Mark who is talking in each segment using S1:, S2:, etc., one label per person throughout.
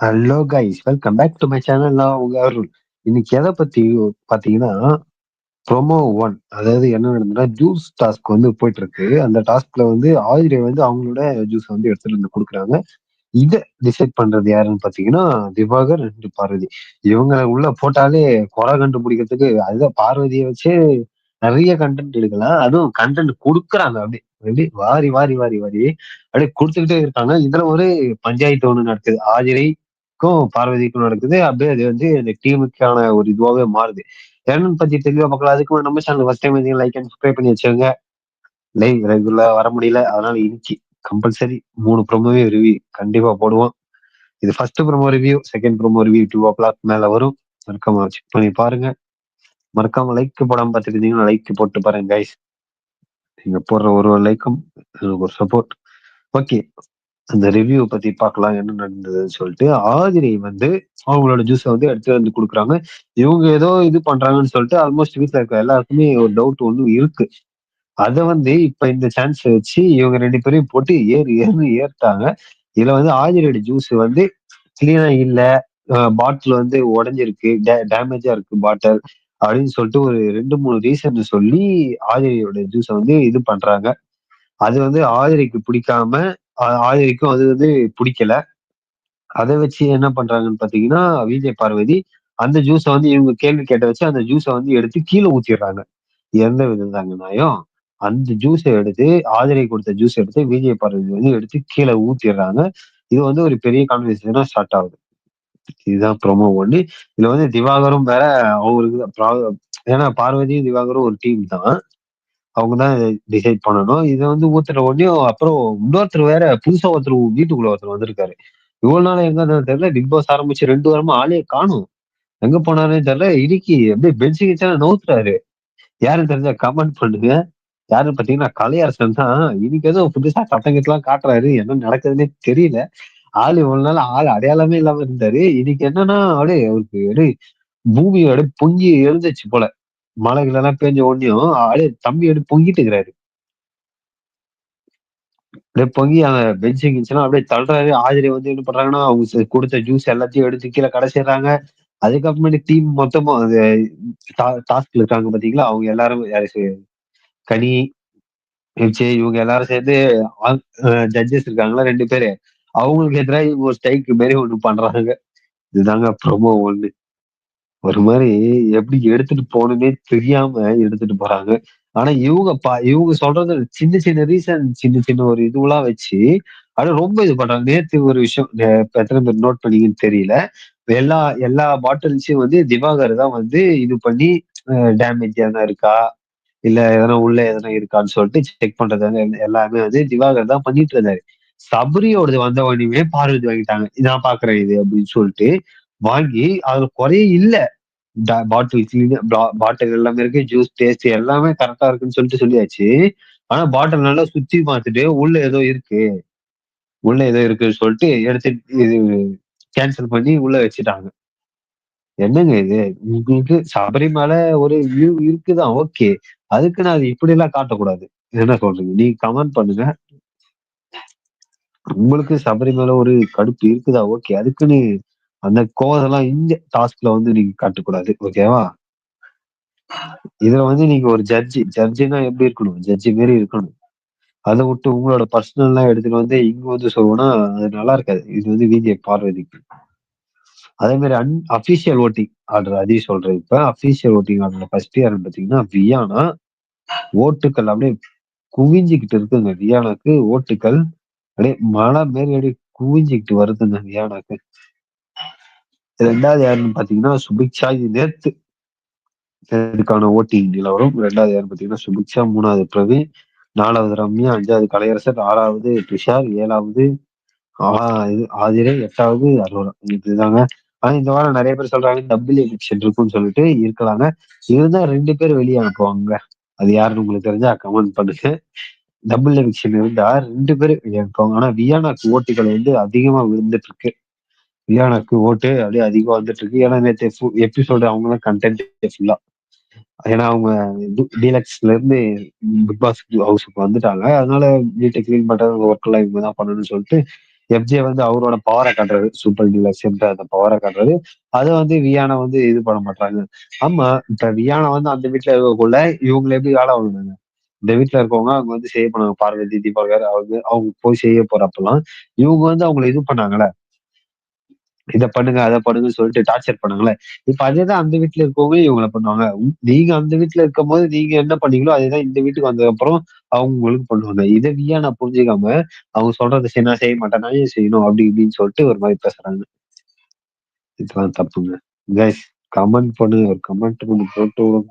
S1: Hello guys welcome back to my channel நான் உங்க அருள். இன்னைக்கு எதை பத்தி பாத்தீங்கன்னா ப்ரோமோ ஒன் அதாவது என்ன நடந்ததுன்னா ஜூஸ் டாஸ்க் வந்து போயிட்டு இருக்கு அந்த டாஸ்க்ல வந்து ஆதிரை வந்து அவங்களோட ஜூஸ் வந்து எடுத்துட்டு வந்து கொடுக்குறாங்க. இதை டிசைட் பண்றது யாருன்னு பாத்தீங்கன்னா திவாகர் ரெண்டு பார்வதி. இவங்களை உள்ள போட்டாலே குறை கண்டுபிடிக்கிறதுக்கு அதுதான் பார்வதியை வச்சு நிறைய கண்டென்ட் எடுக்கலாம். அதுவும் கண்டென்ட் கொடுக்குறாங்க. அப்படி அப்படி வாரி வாரி வாரி வாரி அப்படியே கொடுத்துக்கிட்டே இருக்காங்க. இதுல ஒரு பஞ்சாயத்து ஒண்ணு நடக்குது. ஆஜிரை பார்வதிக்கும் நடக்குது. அப்படியே அது வந்து இந்த டீமுக்கான ஒரு இதுவாகவே மாறுது. என்னன்னு பத்தி தெளிவா பார்க்கலாம். அதுக்கு நம்ம channel first time like and subscribe பண்ணி வச்சுக்கோங்க. லைவ் ரெகுலரா வர முடியல. அதனால இன்னைக்கு கம்பல்சரி மூணு ப்ரொமோவே ரிவ்யூ கண்டிப்பா போடுவோம். இது first promo review second promo review two o'clock மேல வரும். மறக்காம செக் பண்ணி பாருங்க. மறக்காம லைக் போடாம பார்த்துருந்தீங்கன்னா லைக் போட்டு பாருங்க கைஸ் நீங்க போடுற ஒரு ஒரு லைக்கும் எனக்கு ஒரு சப்போர்ட் ஓகே அந்த ரிவ்யூ பத்தி பார்க்கலாம் என்ன நடந்ததுன்னு சொல்லிட்டு ஆதிரி வந்து அவங்களோட ஜூஸை வந்து எடுத்து வந்து கொடுக்குறாங்க. இவங்க ஏதோ இது பண்றாங்கன்னு சொல்லிட்டு ஆல்மோஸ்ட் வீட்டில் இருக்க எல்லாருக்குமே ஒரு டவுட் ஒன்றும் இருக்கு. அதை வந்து இப்ப இந்த சான்ஸ் வச்சு இவங்க ரெண்டு பேரையும் போட்டு ஏறு ஏறுன்னு ஏறிட்டாங்க. இதுல வந்து ஆதிரியோட ஜூஸ் வந்து கிளீனா இல்லை. பாட்டில் வந்து உடஞ்சிருக்கு. டேமேஜா இருக்கு பாட்டில் அப்படின்னு சொல்லிட்டு ஒரு ரெண்டு மூணு ரீசன் சொல்லி ஆதிரியோட ஜூஸை வந்து இது பண்றாங்க. அது வந்து ஆதிரிக்கு பிடிக்காம ஆதிரிக்கும் அது வந்து பிடிக்கல. அதை வச்சு என்ன பண்றாங்கன்னு பாத்தீங்கன்னா விஜய் பார்வதி அந்த ஜூஸை வந்து இவங்க கேள்வி கேட்ட வச்சு அந்த ஜூஸை வந்து எடுத்து கீழே ஊத்திடுறாங்க. எந்த விதம் தாங்க நாயம் அந்த ஜூஸை எடுத்து ஆதிரை கொடுத்த ஜூஸ் எடுத்து விஜய் பார்வதி வந்து எடுத்து கீழே ஊத்திடுறாங்க. இது வந்து ஒரு பெரிய கான்வர்சேஷனா ஸ்டார்ட் ஆகுது. இதுதான் ப்ரோமோ ஒண்ணு. இதுல வந்து திவாகரும் வேற அவங்களுக்கு ஏன்னா பார்வதியும் திவாகரும் ஒரு டீம் தான். அவங்க தான் டிசைட் பண்ணணும். இதை வந்து ஊத்துற உடனே அப்புறம் இன்னொருத்தர் வேற புதுசா ஒருத்தர் வீட்டுக்குள்ள ஒருத்தர் வந்திருக்காரு. இவ்வளவு நாள் எங்க தெரியல. பிக் பாஸ் ஆரம்பிச்சு ரெண்டு வாரமா ஆளே காணும். எங்க போனாருன்னு தெரியல. இடுக்கி அப்படியே பெஞ்சு கிச்சா நோத்துறாரு யாருன்னு தெரிஞ்சா கமெண்ட் பண்ணுங்க. யாருன்னு பாத்தீங்கன்னா கலையரசன் தான். இன்னைக்கு ஏதோ புதுசா சட்டங்கிட்டலாம் காட்டுறாரு. என்ன நடக்குதுன்னே தெரியல. ஆள் இவ்வளவு நாள் ஆள் அடையாளமே இல்லாம இருந்தாரு. இன்னைக்கு என்னன்னா அப்படியே அவருக்கு அப்படியே பூமி அப்படியே பொங்கி எழுந்துச்சு போல. மழை எல்லாம் பேஞ்ச உடனேயும் அப்படியே தம்பி அப்படியே பொங்கிட்டு இருக்கிறாரு. அப்படியே பொங்கி அந்த பெஞ்சு கிஞ்சுலாம் அப்படியே தள்ளுறாரு. ஆதிரி வந்து என்ன பண்றாங்கன்னா அவங்க கொடுத்த ஜூஸ் எல்லாத்தையும் எடுத்து கீழே கடைசிடுறாங்க அதுக்கப்புறமேட்டு டீம் மொத்தமா அது டாஸ்க்ல இருக்காங்க பாத்தீங்களா? அவங்க எல்லாரும் கனி சரி இவங்க எல்லாரும் சேர்ந்து ஜட்ஜஸ் இருக்காங்களா ரெண்டு பேரு. அவங்களுக்கு எதிராக இவங்க ஒரு ஸ்டைக்கு மாரி ஒண்ணு பண்றாங்க. இதுதாங்க ப்ரொமோ ஒண்ணு. ஒரு மாதிரி எப்படி எடுத்துட்டு போகணுன்னே தெரியாம எடுத்துட்டு போறாங்க. ஆனா இவங்க பா இவங்க சொல்றது சின்ன சின்ன ரீசன் சின்ன சின்ன ஒரு இதுவெல்லாம் வச்சு அது ரொம்ப இது பண்றாங்க. நேற்று ஒரு விஷயம் எத்தனை பேர் நோட் பண்ணீங்கன்னு தெரியல. எல்லா எல்லா பாட்டில்ஸையும் வந்து திவாகர் தான் வந்து இது பண்ணி டேமேஜ் எதனா இருக்கா? இல்ல எதனா உள்ள எதனா இருக்கான்னு சொல்லிட்டு செக் பண்றது எல்லாமே வந்து திவாகர் தான் பண்ணிட்டு இருந்தாரு. சபரியோடது வந்த உடனே பார்வதி வாங்கிட்டாங்க. நான் பாக்குறேன் இது அப்படின்னு சொல்லிட்டு வாங்கி அதுல குறைய இல்ல. பாட்டில் பாட்டில் எல்லாமே இருக்கு ஜூஸ் டேஸ்ட் எல்லாமே கரெக்டா இருக்குன்னு சொல்லிட்டு சொல்லியாச்சு. ஆனா பாட்டில் நல்லா சுத்தி பார்த்துட்டு உள்ள ஏதோ இருக்கு. உள்ள ஏதோ இருக்குன்னு சொல்லிட்டு எடுத்து இது கேன்சல் பண்ணி உள்ள வச்சுட்டாங்க. என்னங்க இது? உங்களுக்கு சபரிமலை ஒரு வியூ இருக்குதான் ஓகே அதுக்கு நான் அது இப்படி எல்லாம் காட்டக்கூடாது. என்ன சொல்றீங்க? நீ கமெண்ட் பண்ணுங்க. உங்களுக்கு சபரிமலை ஒரு கடுப்பு இருக்குதா? ஓகே அதுக்குன்னு அந்த கோவதெல்லாம் இந்த டாஸ்க்ல வந்து நீங்க காட்டக்கூடாது. ஓகேவா இதுல வந்து நீங்க ஒரு ஜட்ஜி ஜட்ஜினா எப்படி இருக்கணும்? ஜட்ஜி மாரி இருக்கணும். அதை விட்டு உங்களோட பர்சனல்லாம் எடுத்துட்டு வந்து இங்க வந்து சொல்லுவோம்னா அது நல்லா இருக்காது. இது வந்து விஜய் பார்வதிக்கு அதே மாதிரி அன் அபிஷியல் ஓட்டிங் ஆர்டர் அதையும் சொல்றேன் இப்ப. அபிஷியல் ஓட்டிங் ஆர்டர் ஃபர்ஸ்ட் யாருன்னு பாத்தீங்கன்னா வியானா ஓட்டுக்கள் அப்படியே குவிஞ்சுக்கிட்டு இருக்குங்க. வியானாக்கு ஓட்டுக்கள் அப்படியே மழை மாரி அப்படியே குவிஞ்சுக்கிட்டு வருதுங்க. வியானாக்கு ரெண்டாவது யாருன்னு பாத்தீங்கன்னா சுபிக்ஷா இது நேத்து இதுக்கான ஓட்டிங் நிலவரம் ரெண்டாவது யாருன்னு பாத்தீங்கன்னா சுபிக்ஷா மூணாவது பிரவீன். நாலாவது ரம்யா. அஞ்சாவது கலையரசர். ஆறாவது துஷார். ஏழாவது இது ஆதிரை. எட்டாவது அரோரா. இதுதாங்க. ஆனா இந்த வாரம் நிறைய பேர் சொல்றாங்க டபுள் எலெக்ஷன் இருக்கும்னு சொல்லிட்டு இருக்கலாங்க. இருந்தா ரெண்டு பேர் வெளியே அனுப்புவாங்க. அது யாருன்னு உங்களுக்கு தெரிஞ்சா கமெண்ட் பண்ணுங்க. டபுள் எலெக்ஷன் இருந்தா ரெண்டு பேர் வெளியே அனுப்புவாங்க. ஆனா வியானாக்கு ஓட்டுகள் வந்து அதிகமா விழுந்துட்டு இருக்கு. வியானாக்கு ஓட்டு அப்படியே அதிகம் வந்துட்டு இருக்கு ஏன்னா நேற்று எபிசோடு அவங்களாம் கண்டென்ட் ஃபுல்லா ஏன்னா அவங்க டீலக்ஸ்ல இருந்து பிக் பாஸ் ஹவுஸுக்கு வந்துட்டாங்க. அதனால வீட்டை கிளீன் பண்றது ஒர்க் எல்லாம் இவங்க தான் பண்ணணும்னு சொல்லிட்டு எஃப்ஜே வந்து அவரோட பவரை காட்டுறாரு. சூப்பர் டீலக்ஸ் அந்த பவரை காட்டுறாரு. அதை வந்து வியானா வந்து இது பண்ண மாட்டாங்க ஆமா இப்ப வியானா வந்து அந்த வீட்டுல இருக்கக்குள்ள இவங்களை எப்படி ஆள வாங்கினாங்க இந்த வீட்டுல இருக்கவங்க அவங்க வந்து செய்ய போனாங்க பார்வதி தீபாவளி அவங்க அவங்க போய் செய்ய போறப்பெல்லாம் இவங்க வந்து அவங்களை இது பண்ணாங்கல்ல. இதை பண்ணுங்க அதை பண்ணுங்கன்னு சொல்லிட்டு டார்ச்சர் பண்ணாங்களே. இப்ப அதேதான் அந்த வீட்டுல இருக்கவங்க இவங்களை பண்ணுவாங்க. நீங்க அந்த வீட்டுல இருக்கும் போது நீங்க என்ன பண்ணீங்களோ அதேதான் இந்த வீட்டுக்கு வந்ததுக்கு அப்புறம் அவங்க உங்களுக்கு பண்ணுவாங்க. இதை வியா நான் புரிஞ்சுக்காம அவங்க சொல்றதை சரி நான் செய்ய மாட்டேன் நான் செய்யணும்? அப்படி இப்படின்னு சொல்லிட்டு ஒரு மாதிரி பேசுறாங்க. இதெல்லாம் தப்புங்க. கைஸ் கமெண்ட் பண்ணு ஒரு கமெண்ட் பண்ணி போட்டு விடுங்க.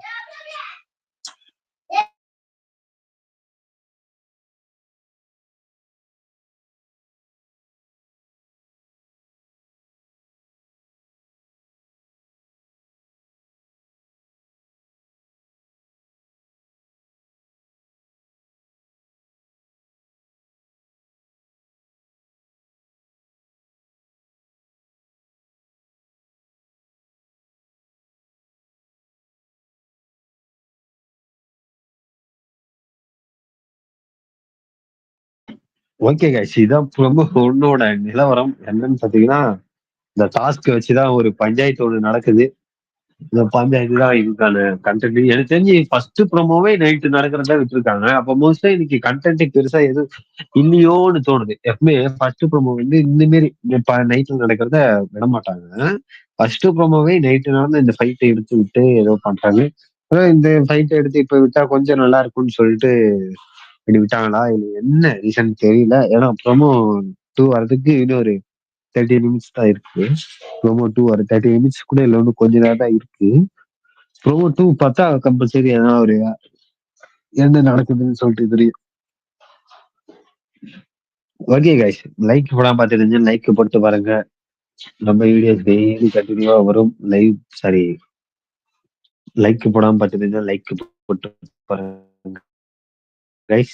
S1: ஓகே கைஸ் இதான் ரொம்ப உன்னோட நிலவரம். என்னன்னு பாத்தீங்கன்னா இந்த டாஸ்க் வச்சுதான் ஒரு பஞ்சாயத்து ஒண்ணு நடக்குது. இந்த பஞ்சாயத்து தான் இதுக்கான கண்டென்ட் எனக்கு தெரிஞ்சு ஃபர்ஸ்ட் ப்ரோமோவே நைட்டு நடக்கிறதா விட்டுருக்காங்க. அப்ப மோஸ்ட்லி இன்னைக்கு கண்டென்ட் பெருசா எதுவும் இல்லையோன்னு தோணுது. எப்பவுமே ஃபர்ஸ்ட் ப்ரோமோ வந்து இந்த மாரி நைட்ல நடக்கிறத விட மாட்டாங்க ஃபர்ஸ்ட் ப்ரோமோவே நைட்டு நடந்து இந்த ஃபைட்டை எடுத்து விட்டு ஏதோ பண்றாங்க. அப்புறம் இந்த ஃபைட்டை எடுத்து இப்ப விட்டா கொஞ்சம் நல்லா இருக்கும்னு சொல்லிட்டு இப்படி விட்டாங்களா? இல்லை என்ன ரீசன் தெரியல. ஏன்னா ப்ரோமோ டூ வரதுக்கு இன்னும் ஒரு தேர்ட்டி மினிட்ஸ் தான் இருக்கு. ப்ரோமோ டூ வர தேர்ட்டி மினிட்ஸ் கூட இல்லை இன்னும் கொஞ்ச நேரம் தான் இருக்கு. ப்ரோமோ டூ பார்த்தா கம்பல்சரி எதனா ஒரு என்ன நடக்குதுன்னு சொல்லிட்டு தெரியும். ஓகே கைஸ் லைக் போடாம பார்த்துருந்து லைக் போட்டு பாருங்க. நம்ம வீடியோஸ் டெய்லி கண்டினியூவா வரும். லைவ் சாரி லைக் போடாம பார்த்துருந்தா லைக் போட்டு பாருங்க. Guys?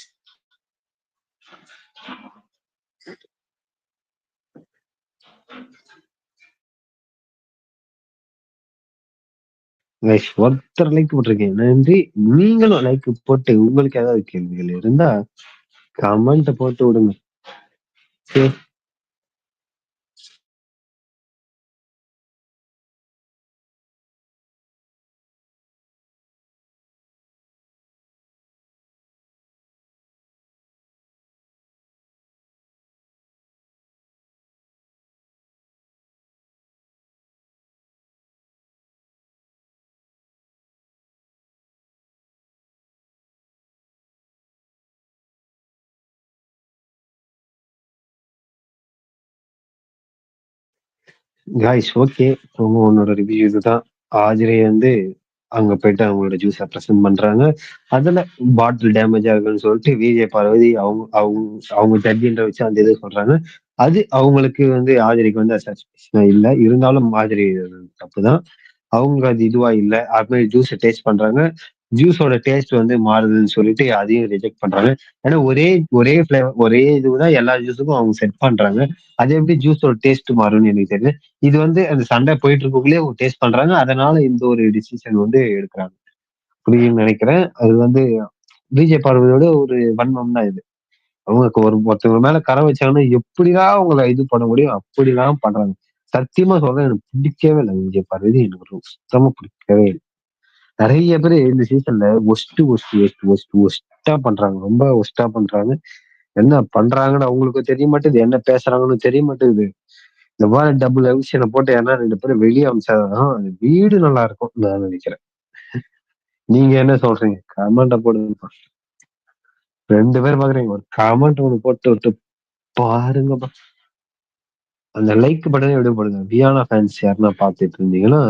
S1: கைஸ் ஒருத்தர் லைக் போட்டிருக்கேன். நன்றி. நீங்களும் லைக் போட்டு உங்களுக்கு ஏதாவது கேள்விகள் இருந்தா கமெண்ட் போட்டு விடுங்க. சரி காய்ஸ் ஓகே உன்னோட ரிவ்யூ இதுதான். ஆஜரே வந்து அங்க போயிட்டு அவங்களோட ஜூஸை ப்ரெசென்ட் பண்றாங்க. அதுல பாட்டில் டேமேஜ் ஆகுதுன்னு சொல்லிட்டு விஜய் பார்வதி அவங்க அவங்க அவங்க ஜட்ஜின்ற வச்சு அந்த இதை சொல்றாங்க. அது அவங்களுக்கு வந்து ஆஜரிக்கு வந்து சாட்டிஸ்பேக்ஷனா இல்லை. இருந்தாலும் ஆஜரி தப்புதான். அவங்க அது இதுவா இல்லை. அது மாதிரி ஜூஸை டேஸ்ட் பண்றாங்க. ஜூஸோட டேஸ்ட் வந்து மாறுதுன்னு சொல்லிட்டு அதையும் ரிஜெக்ட் பண்றாங்க. ஏன்னா ஒரே ஒரே ஃபிளேவர் ஒரே இதுதான் எல்லா ஜூஸுக்கும் அவங்க செட் பண்றாங்க. அது எப்படி ஜூஸோட டேஸ்ட் மாறும்னு எனக்கு தெரியல. இது வந்து அந்த சண்டை போயிட்டு இருக்கக்குள்ளே அவங்க டேஸ்ட் பண்றாங்க. அதனால இந்த ஒரு டிசிஷன் வந்து எடுக்கிறாங்க. புரியும் நினைக்கிறேன். அது வந்து விஜய் பார்வதியோட ஒரு வன்மம் தான் இது. அவங்க ஒரு ஒருத்தவங்க மேல கரை வச்சாங்கன்னா எப்படிதான் அவங்கள இது பண்ண முடியும்? அப்படிலாம் பண்றாங்க. சத்தியமா சொல்றேன் எனக்கு பிடிக்கவே இல்லை விஜய் பார்வதி. எனக்கு சுத்தமா பிடிக்கவே இல்லை. நிறைய பேர் இந்த சீசன்ல ஒஸ்ட் ஒஸ்ட் ஒஸ்ட் ஒஸ்ட் ஒஸ்டா பண்றாங்க. ரொம்ப ஒஸ்டா பண்றாங்க. என்ன பண்றாங்கன்னு அவங்களுக்கு தெரிய மாட்டேது. என்ன பேசுறாங்கன்னு தெரிய மாட்டேங்குது இந்த மாதிரி டபுள் எவிஷனை போட்டு ஏன்னா ரெண்டு பேரும் வெளியே அமைச்சாதான் அந்த வீடு நல்லா இருக்கும் நான் நினைக்கிறேன். நீங்க என்ன சொல்றீங்க? கமெண்ட போடுங்க ரெண்டு பேர் பாக்குறீங்க. ஒரு கமெண்ட் ஒண்ணு போட்டு விட்டு பாருங்கப்பா. அந்த லைக் பட்டனே எப்படி போடுங்க வியானா ஃபேன்ஸ் யாருன்னா பாத்துட்டு இருந்தீங்கன்னா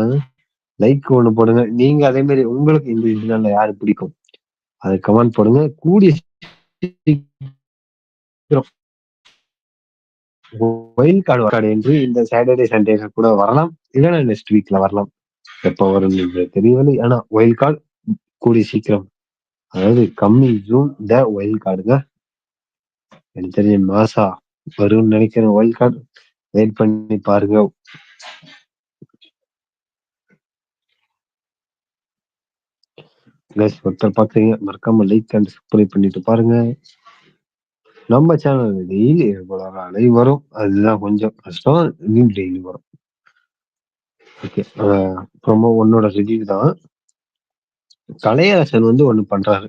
S1: லைக் ஒண்ணு போடுங்க. நீங்க அதே மாதிரி உங்களுக்கு இந்த இதுல யாரு பிடிக்கும்? அதை கமெண்ட் போடுங்க. கூடிய ஒயில் கார்டு கார்டு என்று இந்த சாட்டர்டே சண்டே கூட வரலாம். இல்லைன்னா நெக்ஸ்ட் வீக்ல வரலாம். எப்போ வரும் தெரியவில்லை. ஆனா ஒயில் கார்டு கூடிய சீக்கிரம். அதாவது கம்மி ஜூம் த ஒயில் கார்டுங்க எனக்கு தெரிஞ்ச மாசா வரும்னு நினைக்கிறேன் ஒயில் கார்டு வெயிட் பண்ணி பாருங்க. கைஸ் ஒருத்தர் பாக்குறீங்க மறக்காம லைக் அண்ட் சப்ஸ்கிரைப் பண்ணிட்டு பாருங்க நம்ம சேனல் டெய்லி ரெகுலராவே வரும். அதுதான் கொஞ்சம் கஷ்டம். இதுவும் டெய்லி வரும். ஓகே. அ ப்ரோமோ 1ஓட ரிவ்யூ தான். கலையரசன் வந்து ஒண்ணு பண்றாரு.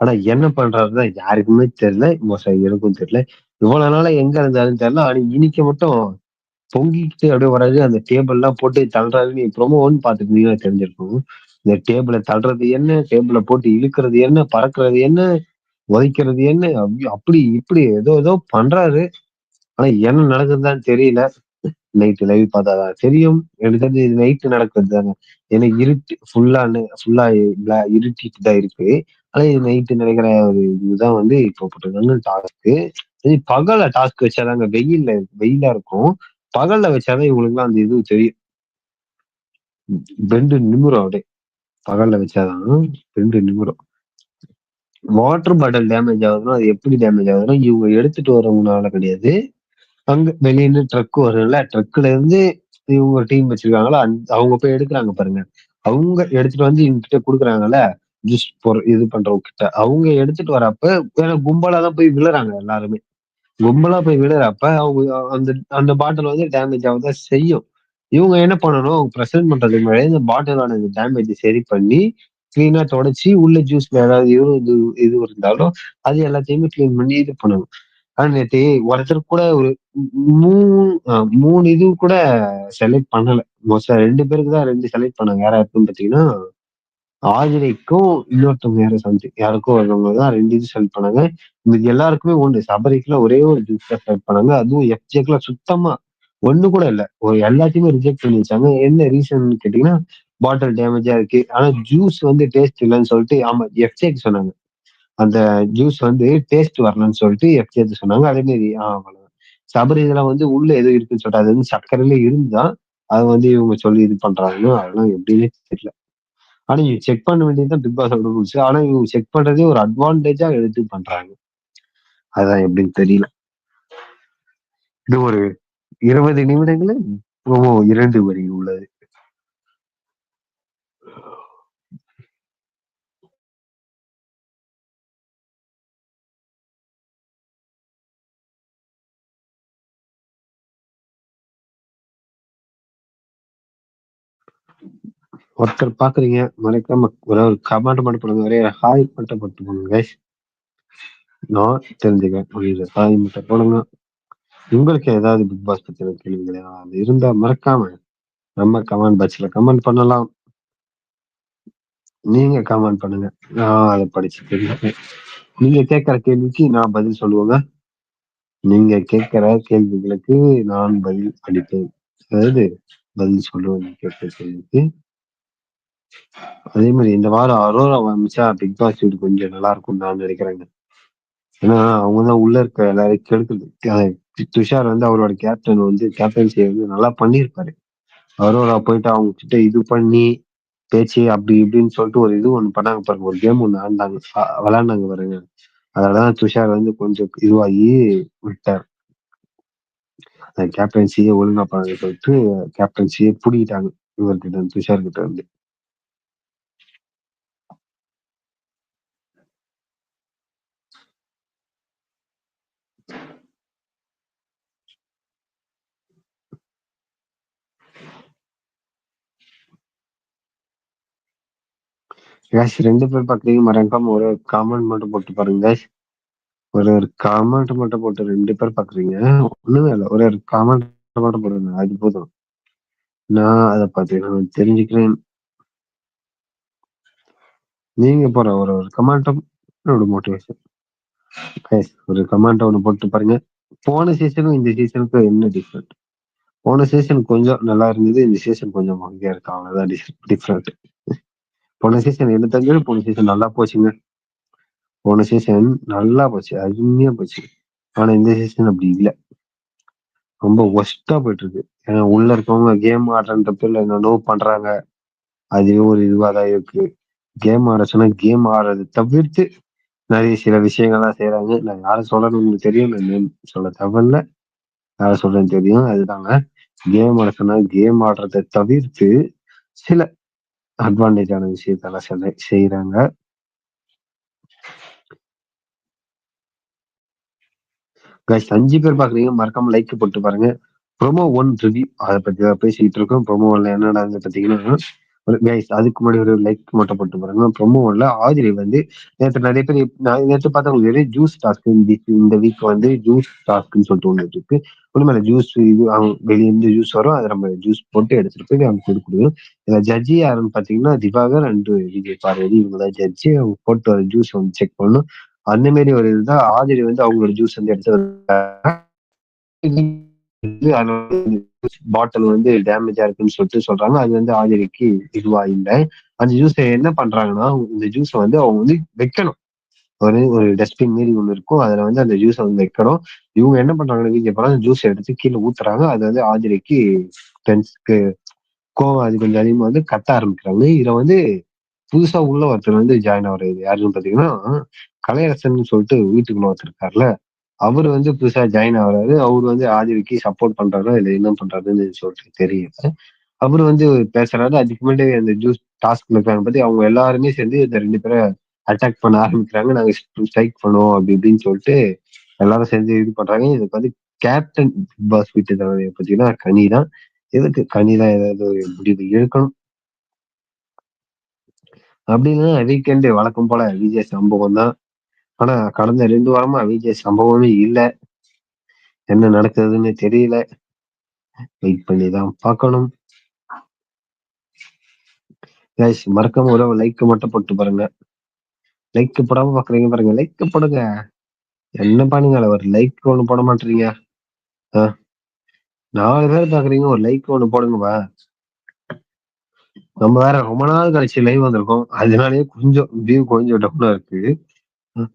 S1: ஆனா என்ன பண்றாருன்னு யாருக்குமே தெரியல. மோஸ்ட்டா எனக்கும் தெரியல. இவ்வளவு நாளா எங்க இருந்தாருன்னு தெரியல. ஆனா இன்னைக்கு மட்டும் பொங்கிக்கிட்டு அப்படியே வராது அந்த டேபிள் எல்லாம் போட்டு தள்ளுறாருன்னு ப்ரொமோ ஒன்று 1 பார்த்துருந்தீங்கன்னா தெரிஞ்சிருக்கும். இந்த டேபிளை தள்ளுறது என்ன? டேபிளை போட்டு இழுக்கிறது என்ன? பறக்கிறது என்ன? உதைக்கிறது என்ன? அப்படி இப்படி ஏதோ ஏதோ பண்றாரு. ஆனா என்ன நடக்குதுன்னு தெரியல. நைட் லைவ் பார்த்தாதான் தெரியும். எனக்கு தெரிஞ்சு இது நைட் நடக்கிறது தானே. ஏன்னா இருட்டு ஃபுல்லான ஃபுல்லா இருட்டிட்டு தான் இருக்கு. ஆனா இது நைட் நடக்கிற ஒரு இதுதான் வந்து இப்போ போட்டிருக்காங்க டாஸ்க்கு. பகல டாஸ்க் வச்சாதாங்க வெயில்ல வெயிலா இருக்கும். பகல்ல வச்சாதான் இவங்களுக்குலாம் அந்த இது தெரியும். பெண்டு நிமிரும் அப்படியே. பகல்ல வச்சாதான் ரெண்டு நிமிடம் வாட்டர் பாட்டில் டேமேஜ் ஆகுதுன்னா, அது எப்படி டேமேஜ் ஆகுதுன்னா, இவங்க எடுத்துட்டு வரவங்கனால கிடையாது. அங்க வெளியில ட்ரக் வரும்ல, ட்ரக்ல இருந்து இவங்க டீம் வச்சிருக்காங்கல்ல, அந் அவங்க போய் எடுக்கிறாங்க பாருங்க. அவங்க எடுத்துட்டு வந்து இவங்ககிட்ட குடுக்குறாங்கல்ல, ஜூஸ் போடுற இது பண்றவங்க கிட்ட. அவங்க எடுத்துட்டு வரப்ப ஏன்னா கும்பலா தான் போய் விழுறாங்க எல்லாருமே. கும்பலா போய் விழுறப்ப அவங்க அந்த அந்த பாட்டில் வந்து டேமேஜ் ஆகுதா செய்யும். இவங்க என்ன பண்ணணும், ப்ரெசென்ட் பண்றதுக்கு முன்னாடி இந்த பாட்டிலோட டேமேஜ் சரி பண்ணி, கிளீனா தொடச்சி உள்ள ஜூஸ்ல ஏதாவது இது இது இது இருந்தாலும், அது எல்லாத்தையுமே கிளீன் பண்ணி இது பண்ணணும். ஆனா நேற்று ஒருத்தர் கூட ஒரு மூணு மூணு இது கூட செலக்ட் பண்ணல. மோஸ்ட்டா 2 பேருக்கு தான் ரெண்டு செலக்ட் பண்ணாங்க. யாரா யாருக்குன்னு பார்த்தீங்கன்னா, ஆதிரைக்கும் இன்னொருத்தவங்க யாரோ சம்திங் யாருக்கும் ஒருத்தவங்க தான் ரெண்டு இது செலக்ட் பண்ணாங்க. இது எல்லாருக்குமே ஒன்று சபரிக்குலாம் ஒரே ஒரு ஜூஸ் தான் செலக்ட் பண்ணாங்க. அதுவும் எஃப்ஜேக்குலாம் சுத்தமா ஒண்ணு கூட இல்ல. ஒரு எல்லாத்தையுமே ரிஜெக்ட் பண்ணி வச்சாங்க. என்ன ரீசன்னு கேட்டீங்கன்னா, பாட்டில் டேமேஜா இருக்கு. ஆனா ஜூஸ் வந்து டேஸ்ட் இல்லைன்னு சொல்லிட்டு ஆமா எஃப்ஜேக்கு சொன்னாங்க. அந்த ஜூஸ் வந்து டேஸ்ட் வரலன்னு சொல்லிட்டு எஃப்ஜேக்கு சொன்னாங்க. அதே மாதிரி ஆ சபரி இதெல்லாம் வந்து உள்ள எதுவும் இருக்குன்னு சொல்லிட்டு அது வந்து சர்க்கரையில இருந்துதான், அதை வந்து இவங்க சொல்லி இது பண்றாங்கன்னு அதெல்லாம் எப்படின்னு தெரியல. ஆனா இவங்க செக் பண்ண வேண்டியது தான் பிக் பாஸ் ரூல்ஸ். ஆனா இவங்க செக் பண்றதே ஒரு அட்வான்டேஜா எடுத்து பண்றாங்க. அதான் எப்படின்னு தெரியல. இது ஒரு 20 நிமிடங்களில் ப்ரோமோ 2 வரை உள்ளது. ஒருத்தர் பாக்குறீங்க மறக்காம ஒரு கமெண்ட் மட்டும் போடுங்க. ஒரே ஹாய் மட்டும் போட்டு போங்க கைஸ். நான் தெரிஞ்சுக்கிறேன். ஹாய் மட்டும் போடுங்க. உங்களுக்கு ஏதாவது பிக் பாஸ் பத்தின கேள்விகள் ஏதாவது இருந்தா மறக்காம நம்ம கமெண்ட் பாக்ஸ்ல கமெண்ட் பண்ணலாம். நீங்க கமெண்ட் பண்ணுங்க. நான் அத படிச்சு தெரிஞ்சுப்பேன். நீங்க கேட்கிற கேள்விக்கு நான் பதில் சொல்லுவேங்க. நீங்க கேட்கிற கேள்விகளுக்கு நான் பதில் அளிப்பேன். அதாவது பதில் சொல்லுவேன் நீங்க கேட்கிற கேள்விக்கு. அதே மாதிரி இந்த வாரம் அரோரா வந்துச்சா பிக் பாஸ் வீடு கொஞ்சம் நல்லா இருக்கும்னு நான் நினைக்கிறேங்க. ஏன்னா அவங்க தான் உள்ள இருக்க எல்லாரையும் கெடுக்குது. துஷார் வந்து அவரோட கேப்டன் வந்து கேப்டன்சியை வந்து நல்லா பண்ணியிருப்பாரு. அரோரா போயிட்டு அவங்க கிட்ட இது பண்ணி பேச்சு அப்படி இப்படின்னு சொல்லிட்டு ஒரு இது ஒன்று பண்ணாங்க பாருங்க. ஒரு கேம் ஒன்று ஆண்டாங்க விளாண்டாங்க விளையாண்டாங்க பாருங்க. அதனாலதான் துஷார் வந்து கொஞ்சம் இதுவாகி விட்டார். அந்த கேப்டன்சியே ஒழுங்கா பண்ண சொல்லிட்டு கேப்டன்சியே பிடிக்கிட்டாங்க இவர்கிட்ட துஷார் கிட்ட இருந்து. கேஷ் ரெண்டு பேர் பாக்குறீங்க மறக்காம ஒரு காமெண்ட் மட்டும் போட்டு பாருங்க கேஷ் ஒரு ஒரு காமெண்ட் மட்டும் போட்டு ரெண்டு பேர் பாக்குறீங்க. ஒண்ணுமே இல்ல. ஒரு ஒரு காமெண்ட் மட்டும் போடுங்க. அது போதும். நான் அதை பார்த்து நான் தெரிஞ்சுக்கிறேன். நீங்க போற ஒரு ஒரு கமெண்ட்டும் என்னோட மோட்டிவேஷன். கைஸ் ஒரு கமெண்ட் ஒன்று போட்டு பாருங்க. போன சீசனும் இந்த சீசனுக்கும் என்ன டிஃப்ரெண்ட்? போன சீசன் கொஞ்சம் நல்லா இருந்தது. இந்த சீசன் கொஞ்சம் மங்கியா இருக்கு. அவ்வளவுதான் டிஃப்ரெண்ட். போன சீசன் என்ன தெரிஞ்சது போன சீசன் நல்லா போச்சுங்க. போன சீசன் நல்லா போச்சு. அருமையா போச்சு. ஆனா இந்த சீசன் அப்படி இல்லை ரொம்ப ஒஸ்டா போயிட்டு இருக்கு. ஏன்னா உள்ள இருக்கவங்க கேம் ஆடுறன்ற பேர்ல என்னென்னவோ பண்றாங்க. அதுவே ஒரு இதுவாக தான் இருக்கு. கேம் ஆட சொன்னா கேம் ஆடுறதை தவிர்த்து நிறைய சில விஷயங்கள்லாம் செய்யறாங்க நான் யாரை சொல்றேன்னு உங்களுக்கு தெரியும். நான் நேம் சொல்ல தேவையில்ல. யாரை சொல்றேன்னு தெரியும். அதுதாங்க. கேம் ஆட சொன்னா கேம் ஆடுறதை தவிர்த்து சில அட்வான்டேஜான விஷயத்தெல்லாம் செல- செய்கிறாங்க கைஸ் அஞ்சு பேர் பாக்குறீங்க மறக்காம லைக் போட்டு பாருங்க. ப்ரோமோ ஒன் ரிவ்யூ அதை பத்தி தான் பேசிட்டு இருக்கோம். ப்ரோமோ ஒன்ல என்னடாங்க பாத்தீங்கன்னா கைஸ் அதுக்கு முன்னாடி ஒரு லைக் மட்டும் போட்டு பாருங்க. ப்ரோமோ ஒன்ல ஆதிரி வந்து நேற்று நிறைய பேர் நான் நேற்று பார்த்தவங்களுக்கு ஜூஸ் டாஸ்க் இந்த வீக் வந்து ஜூஸ் டாஸ்க்னு சொல்லிட்டு ஒன்று இருக்கு. ஒண்ணுமே ஜூஸ் இது அவங்க வெளியேருந்து ஜூஸ் வரும் அதை நம்ம ஜூஸ் போட்டு எடுத்துட்டு போய் அவங்க கொடுக்கணும். இதில் ஜட்ஜி யாருன்னு பாத்தீங்கன்னா திவாகர் அண்டு விஜய் பார்வதி இவங்க தான் ஜட்ஜி அவங்க போட்டு வர ஜூஸ் வந்து செக் பண்ணணும். அந்த மாதிரி ஒரு இதுதான். ஆதிரி வந்து அவங்களோட ஜூஸ் வந்து எடுத்து பாட்டில் வந்து டேமேஜா இருக்குன்னு சொல்லிட்டு சொல்றாங்க. அது வந்து ஆதிரிக்கு இதுவா இல்லை. அந்த ஜூஸ் என்ன பண்றாங்கன்னா இந்த ஜூஸை வந்து அவங்க வந்து வைக்கணும். ஒரு ஒரு டஸ்ட்பின் மாரி ஒன்று இருக்கும். அதுல வந்து அந்த ஜூஸை வந்து வைக்கணும். இவங்க என்ன பண்றாங்கன்னு வீங்க போனா ஜூஸ் எடுத்து கீழே ஊத்துறாங்க. அது வந்து ஆதிரிக்கு டென்ஸ்க்கு கோவம் அது கொஞ்சம் அதிகமா வந்து கட்ட ஆரம்பிக்கிறாங்க. இதில் வந்து புதுசா உள்ள ஒருத்தர் வந்து ஜாயின் ஆகுறது யாருன்னு பாத்தீங்கன்னா கலையரசன் சொல்லிட்டு வீட்டுக்குள்ள ஒருத்தர் இருக்காருல்ல. அவர் வந்து புதுசா ஜாயின் ஆகுறாரு. அவர் வந்து ஆதிரிக்கு சப்போர்ட் பண்றாரோ இல்ல என்ன பண்றாருன்னு சொல்லிட்டு தெரியல. அவர் வந்து பேசுறாரு. அதுக்கு முன்னாடி அந்த ஜூஸ் டாஸ்க் இருக்காங்க. பத்தி அவங்க எல்லாருமே சேர்ந்து இந்த ரெண்டு பேரை அட்டாக் பண்ண ஆரம்பிக்கிறாங்க. நாங்க ஸ்ட்ரைக் பண்ணுவோம் அப்படி இப்படின்னு சொல்லிட்டு எல்லாரும் சேர்ந்து இது பண்றாங்க. இதுக்கு வந்து கேப்டன் பிக் பாஸ் வீட்டு தலைவரை பார்த்தீங்கன்னா கனி தான். எதுக்கு? கனி தான் ஏதாவது ஒரு முடிவு எடுக்கணும். அப்படின்னா வீக்கெண்டு வழக்கம் போல விஜய் சம்பவம் தான். ஆனா கடந்த ரெண்டு வாரமா விஜய் சம்பவமே இல்லை. என்ன நடக்குதுன்னு தெரியல. வெயிட் பண்ணி தான் பார்க்கணும். மறக்காம உறவு லைக் மட்டும் போட்டு பாருங்க. லைக் போடாம பாக்குறீங்க பாருங்க. லைக் போடுங்க என்ன பண்ணுங்க? ஒரு லைக் ஒண்ணு போட மாட்டீங்க நாலு பேர் பாக்குறீங்க ஒரு லைக் ஒண்ணு போடுங்கப்பா. நம்ம வேற ரொம்ப நாள் கழிச்சு லைவ் வந்திருக்கோம். அதனாலயே கொஞ்சம் வியூ கொஞ்சம் டவுனா இருக்கு.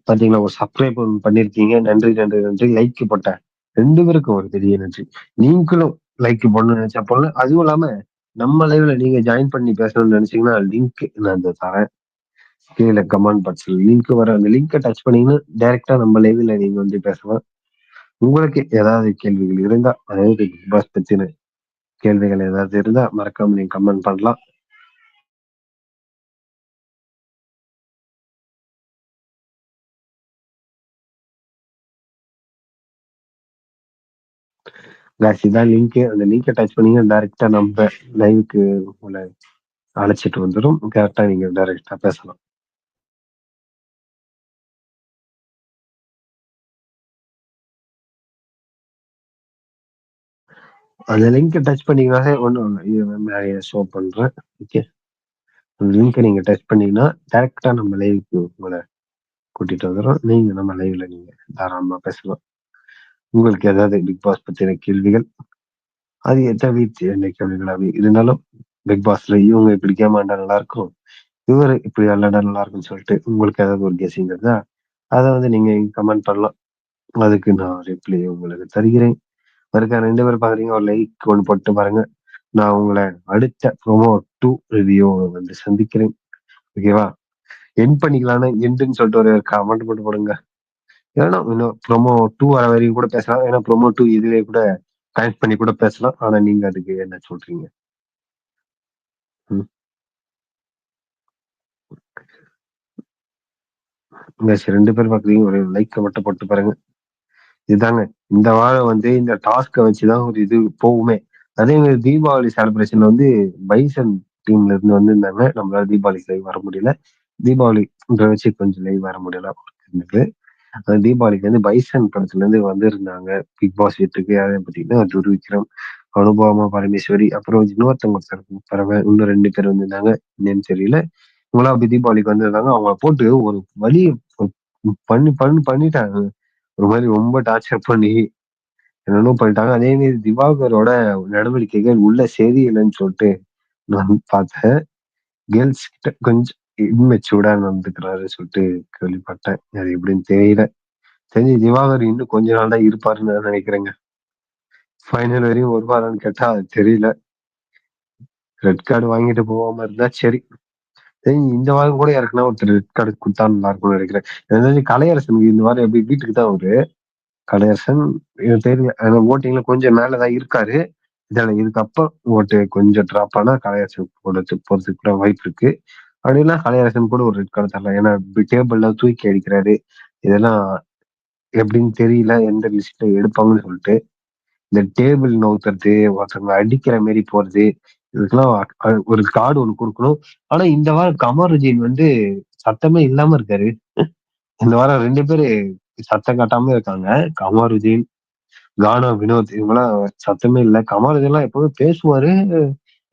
S1: பாத்தீங்களா? ஒரு சப்ஸ்கிரைப் பண்ணிருக்கீங்க. நன்றி நன்றி நன்றி. லைக் போட்டேன். ரெண்டு பேருக்கும் ஒரு பெரிய நன்றி. நீங்களும் லைக் போடணும்னு நினைச்சா போடல அதுவும் இல்லாம நம்ம லைவ்ல நீங்க ஜாயின் பண்ணி பேசணும்னு நினைச்சீங்கன்னா லிங்க் நான் இந்த தரேன். கீழே கமெண்ட் பாக்ஸ்ல லிங்க் வர அந்த லிங்கை டச் பண்ணீங்கன்னா டைரக்டா நம்ம லைவ்ல நீங்க வந்து பேசலாம். உங்களுக்கு ஏதாவது கேள்விகள் இருந்தா அதாவது பிக் பாஸ் பத்தின கேள்விகள் ஏதாவது இருந்தா மறக்காம நீங்க கமெண்ட் பண்ணலாம். இதான் லிங்க் அந்த லிங்கை டச் பண்ணீங்கன்னா டைரக்டா நம்ம லைவுக்கு உங்களை அழைச்சிட்டு வந்துடும் கரெக்டா நீங்க டைரக்டா பேசலாம். அந்த லிங்க் டச் பண்ணீங்கனாலே ஒன்றும் இது நிறைய ஷோ பண்ணுறேன் ஓகே அந்த லிங்க்கை நீங்கள் டச் பண்ணீங்கன்னா டேரெக்டாக நம்ம லைவுக்கு உங்களை கூட்டிட்டு வந்துடும் நீங்கள் நம்ம லைவில் நீங்கள் தாராளமாக பேசலாம். உங்களுக்கு ஏதாவது பிக் பாஸ் பற்றின கேள்விகள் அது தவிர்த்து என்ன கேள்விகளாகவே இருந்தாலும் பிக் பாஸ்ல இவங்க இப்படி கேமாண்டா நல்லா இருக்கும் இவர் இப்படி விளையாண்டா நல்லா இருக்கும்னு சொல்லிட்டு உங்களுக்கு ஏதாவது ஒரு கெஸிங் இருந்தா அதை வந்து நீங்க கமெண்ட் பண்ணலாம். அதுக்கு நான் ரிப்ளை உங்களுக்கு தருகிறேன். இருக்க ரெண்டு பேரும் பாக்குறீங்க ஒரு லைக் ஒன்று போட்டு பாருங்க நான் உங்களை அடுத்த ப்ரோமோ டூ ரிவ்யூ வந்து சந்திக்கிறேன் ஓகேவா என் பண்ணிக்கலாம்னு எண்டுன்னு சொல்லிட்டு ஒரு கமெண்ட் போட்டு போடுங்க ஏன்னா இன்னும் ப்ரோமோ டூ வர வரைக்கும் கூட பேசலாம் ஏன்னா ப்ரோமோ டூ இதுலயே கூட கனெக்ட் பண்ணி கூட பேசலாம் ஆனா நீங்க அதுக்கு என்ன சொல்றீங்க ரெண்டு பேர் பாக்குறீங்க ஒரு லைக் மட்டும் போட்டு பாருங்க இதுதாங்க. இந்த வாரம் வந்து இந்த டாஸ்க்கை வச்சுதான் ஒரு இது போகுமே. அதே மாதிரி தீபாவளி செலிப்ரேஷன்ல வந்து பைசன் டீம்ல இருந்து வந்திருந்தாங்க. நம்மளால தீபாவளிக்கு லைவ் வர முடியல. தீபாவளி வச்சு கொஞ்சம் லைவ் வர முடியல. இருந்தது தீபாவளிக்கு வந்து பைசன் படத்துல இருந்து வந்திருந்தாங்க. பிக் பாஸ் வீட்டுக்கு. யாரும் பார்த்தீங்கன்னா துருவிக்ரம் அனுபவமா பரமேஸ்வரி அப்புறம் இன்னொருத்தவங்க பறவை இன்னும் ரெண்டு பேர் வந்திருந்தாங்க. என்னன்னு தெரியல. இவங்களாம் அப்படி தீபாவளிக்கு வந்திருந்தாங்க. அவங்கள போட்டு ஒரு வழி பண்ணி பண்ணி பண்ணிட்டாங்க. ஒரு மாதிரி ரொம்ப டார்ச்சர் பண்ணி என்னென்னோ பண்ணிட்டாங்க. அதே மாதிரி திவாகரோட நடவடிக்கைகள் உள்ள சரியில்லைன்னு சொல்லிட்டு நான் பார்த்தேன். கேர்ள்ஸ் கிட்ட கொஞ்சம் இன்மெச்சூர்டா நடந்துக்கிறாரு சொல்லிட்டு கேள்விப்பட்டேன். அது எப்படின்னு தெரியல. தெரிஞ்சு திவாகர் இன்னும் கொஞ்ச நாள் தான் இருப்பாருன்னு நான் நினைக்கிறேங்க. ஃபைனல் வரையும் வருவாரான்னு கேட்டா அது தெரியல. ரெட் கார்டு வாங்கிட்டு போகாம இருந்தா சரி. இந்த வாரம் கூட யாருக்குன்னா ஒருத்தர் ரெட் கார்டு கொடுத்தா நல்லா இருக்கும்னு நினைக்கிறேன். கலையரசனுக்கு இந்த வாரம் எப்படி வீட்டுக்கு தான் அவரு. கலையரசன் தெரியல. ஓட்டிங்ல கொஞ்சம் மேலதான் இருக்காரு. இதில் இதுக்கப்புறம் ஓட்டு கொஞ்சம் ட்ராப் ஆனால் கலையரசன் போடுறதுக்கு போறதுக்கு கூட வாய்ப்பு இருக்கு. அப்படின்னா கலையரசன் கூட ஒரு ரெட் கார்டு தரலாம். ஏன்னா டேபிள்ல தூக்கி அடிக்கிறாரு. இதெல்லாம் எப்படின்னு தெரியல. எந்த லிஸ்ட்ல எடுப்பாங்கன்னு சொல்லிட்டு. இந்த டேபிள் நோக்கிறது ஒருத்தவங்க அடிக்கிற மாரி போறது. இதுக்கெல்லாம் ஒரு கார்டு ஒண்ணு கொடுக்கணும். ஆனா இந்த வாரம் கமருதீன் வந்து சத்தமே இல்லாம இருக்காரு. இந்த வாரம் ரெண்டு பேரு சத்தம் காட்டாம இருக்காங்க. கமருதீன் கானா வினோத் இவங்கெல்லாம் சத்தமே இல்லை. கமர் எல்லாம் எப்பவுமே பேசுவாரு.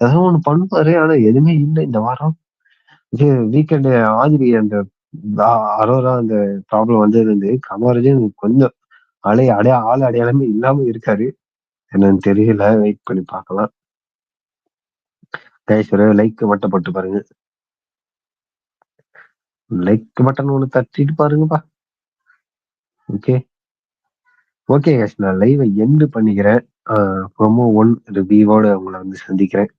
S1: ஏதோ ஒண்ணு பண்ணுவாரு. ஆனா எதுவுமே இல்லை இந்த வாரம். இது வீக்கெண்ட் ஆதிரி அந்த அரோரா அந்த ப்ராப்ளம் வந்தது வந்து கமருதீன் கொஞ்சம் அடைய அடைய ஆள் அடையாளமே இல்லாம இருக்காரு. என்னன்னு தெரியல. வெயிட் பண்ணி பார்க்கலாம். தயவுசெய்து லைக் மட்டும் போட்டு பாருங்க. லைக் பட்டன் ஒன்று தட்டிட்டு பாருங்கப்பா. ஓகே ஓகே கேஷ் நான் லைவை எண்டு பண்ணிக்கிறேன். ப்ரோமோ ஒன் ரிவ்யூவோட உங்களை வந்து சந்திக்கிறேன்.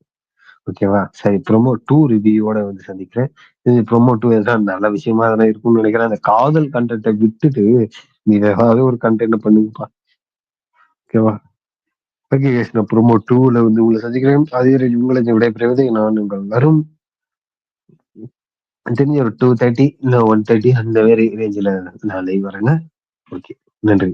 S1: ஓகேவா சரி ப்ரோமோ டூ ரிவ்யூவோட வந்து சந்திக்கிறேன். இது ப்ரோமோ டூ எதாவது நல்ல விஷயமா தானே இருக்கும்னு நினைக்கிறேன். அந்த காதல் கண்டென்ட்டை விட்டுட்டு நீ ஏதாவது ஒரு கண்டென்ட் பண்ணுங்கப்பா. ஓகேவா ஓகே நான் ப்ரோமோ டூல வந்து உங்களை சந்திக்கிறேன். அதே உங்களை விடைபெறுவது நான் உங்கள் வரும் தெரிஞ்ச ஒரு டூ தேர்ட்டி இல்லை ஒன் தேர்ட்டி அந்த மாதிரி ரேஞ்சில் நான் லைவ் வரேங்க. ஓகே நன்றி.